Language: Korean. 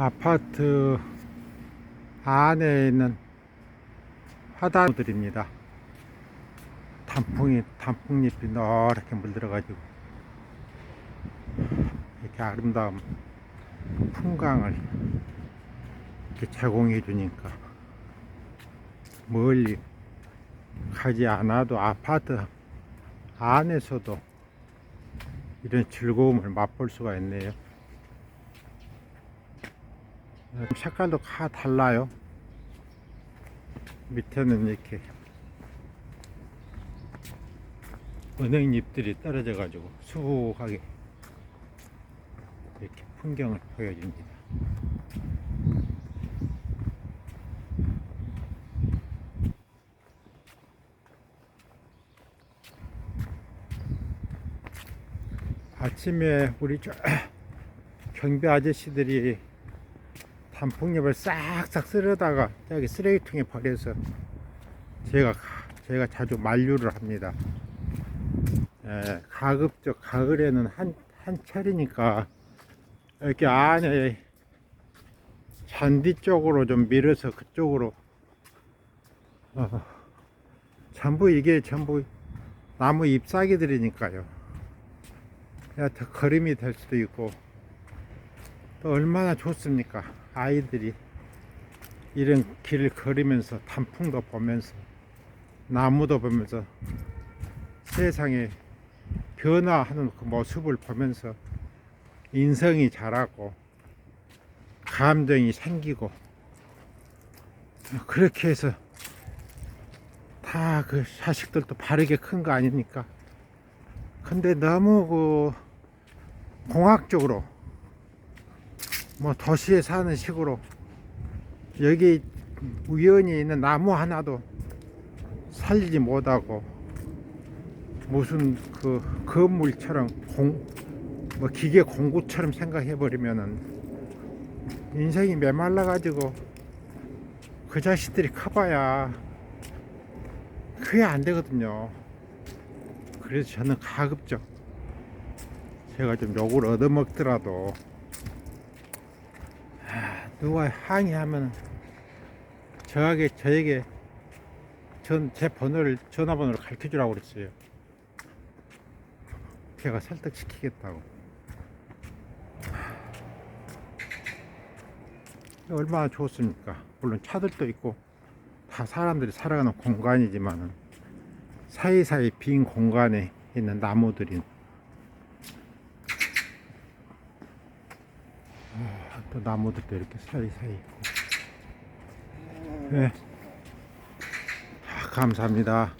아파트 안에 있는 화단들입니다. 단풍이 단풍잎이 노랗게 물들어가지고 이렇게 아름다운 풍광을 이렇게 제공해 주니까 멀리 가지 않아도 아파트 안에서도 이런 즐거움을 맛볼 수가 있네요. 색깔도 다 달라요. 밑에는 이렇게 은행잎들이 떨어져 가지고 수북하게 이렇게 풍경을 보여줍니다. 아침에 우리 저 경비 아저씨들이 단풍잎을 싹싹 쓸어다가 저기 쓰레기통에 버려서 제가 제가 자주 만류를 합니다. 예, 가급적 가을에는 한 한 철이니까 이렇게 안에 잔디 쪽으로 좀 밀어서 그쪽으로 어, 전부 이게 전부 나무 잎사귀들이니까요. 그냥 더 걸음이 될 수도 있고 또 얼마나 좋습니까? 아이들이 이런 길을 걸으면서 단풍도 보면서 나무도 보면서 세상에 변화하는 그 모습을 보면서 인성이 자라고 감정이 생기고 그렇게 해서 다 그 자식들도 바르게 큰 거 아닙니까? 근데 너무 그 공학적으로 뭐 도시에 사는 식으로 여기 우연히 있는 나무 하나도 살리지 못하고 무슨 그 건물처럼 공, 뭐 기계 공구처럼 생각해 버리면은 인생이 메말라 가지고 그 자식들이 커봐야 그게 안 되거든요. 그래서 저는 가급적 제가 좀 욕을 얻어먹더라도 아, 누가 항의하면 저에게 저에게 전 제 번호를 전화번호를 가르쳐 주라고 그랬어요. 제가 설득시키겠다고. 얼마나 좋습니까? 물론 차들도 있고 다 사람들이 살아가는 공간이지만은 사이사이 빈 공간에 있는 나무들이 또 나무들도 이렇게 사이사이 있고 네. 아, 감사합니다.